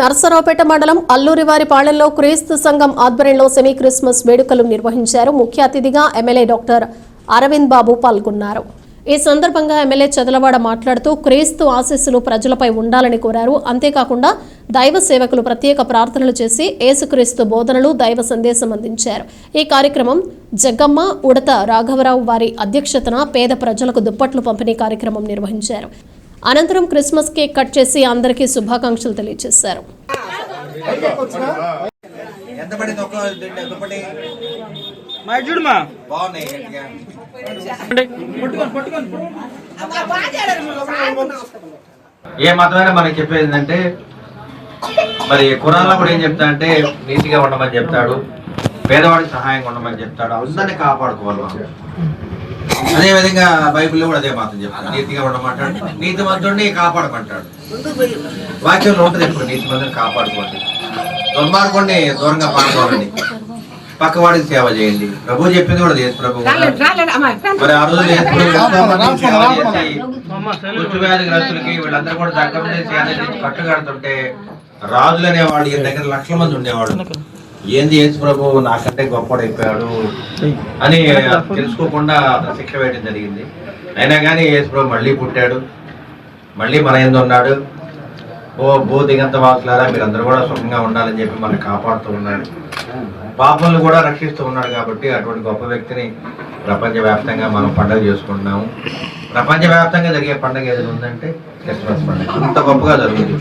నర్సరావుపేట మండలం అల్లూరివారిపాళెంలో క్రీస్తు సంఘం ఆధ్వర్యంలో సెమీ క్రిస్మస్ వేడుకలు నిర్వహించారు. ముఖ్య అతిథిగా ఎమ్మెల్యే డాక్టర్ అరవింద్ బాబు పాల్గొన్నారు. ఈ సందర్భంగా ఎమ్మెల్యే చదలవాడ మాట్లాడుతూ క్రీస్తు ఆశీస్సులు ప్రజలపై ఉండాలని కోరారు. అంతేకాకుండా దైవ సేవకులు ప్రత్యేక ప్రార్థనలు చేసి ఏసుక్రీస్తు బోధనలు దైవ సందేశం అందించారు. ఈ కార్యక్రమం జగ్గమ్మ ఉడత రాఘవరావు వారి అధ్యక్షతన పేద ప్రజలకు దుప్పట్లు పంపిణీ కార్యక్రమం నిర్వహించారు. అనంతరం క్రిస్మస్ కేక్ కట్ చేసి అందరికీ శుభాకాంక్షలు తెలియజేశారు. ఏ మతమైనా మనకి చెప్పేది ఏంటంటే మరి కురాల్లో కూడా ఏం చెప్తా అంటే నీతిగా ఉండమని చెప్తాడు పేదవాడికి సహాయంగా ఉండమని చెప్తాడు అందరినీ కాపాడుకోవాలి అదే విధంగా బైబిల్లో కూడా అదే మాత్రం చెప్తాడు నీతిగా ఉండమంటాడు నీతి మంతుడిని కాపాడమంటాడు. వాక్యంలో ఉంటుంది ఎప్పుడు నీతి మంతుని కాపాడుకోండి. దుర్మార్గుడిని దూరంగా పాడుకోవాలండి పక్కవాడికి సేవ చేయండి. ప్రభు చెప్పింది కూడా చేసి ప్రభు. మరి ఆ రోజు యేసు ప్రభు. ఎంతో మందికి సేవ చేసి కుష్టు వ్యాధి గ్రస్తులకి వీళ్ళందరూ కూడా దగ్గర సేద చేసి కట్టుకడుతుంటే రాజులు అనేవాళ్ళు ఈయన దగ్గర లక్షల మంది ఉండేవాడు ఏంది యేసు ప్రభు? నాకంటే గొప్పడైపోయాడు అని తెలుసుకోకుండా శిక్ష వేయడం జరిగింది. అయినా కానీ యేసు ప్రభు మళ్ళీ పుట్టాడు. మళ్ళీ మన ఎందు ఉన్నాడు. ఓ భూ దిగంత వాసులారా మీరందరూ కూడా సుఖంగా ఉండాలని చెప్పి మనల్ని కాపాడుతూ ఉన్నాడు. పాపలను కూడా రక్షిస్తూ ఉన్నాడు కాబట్టి అటువంటి గొప్ప వ్యక్తిని ప్రపంచవ్యాప్తంగా మనం పండుగ చేసుకుంటున్నాము. ప్రపంచవ్యాప్తంగా జరిగే పండుగ ఏదైనా ఉందంటే క్రిస్మస్ పండుగ. అంత గొప్పగా జరుగుతుంది.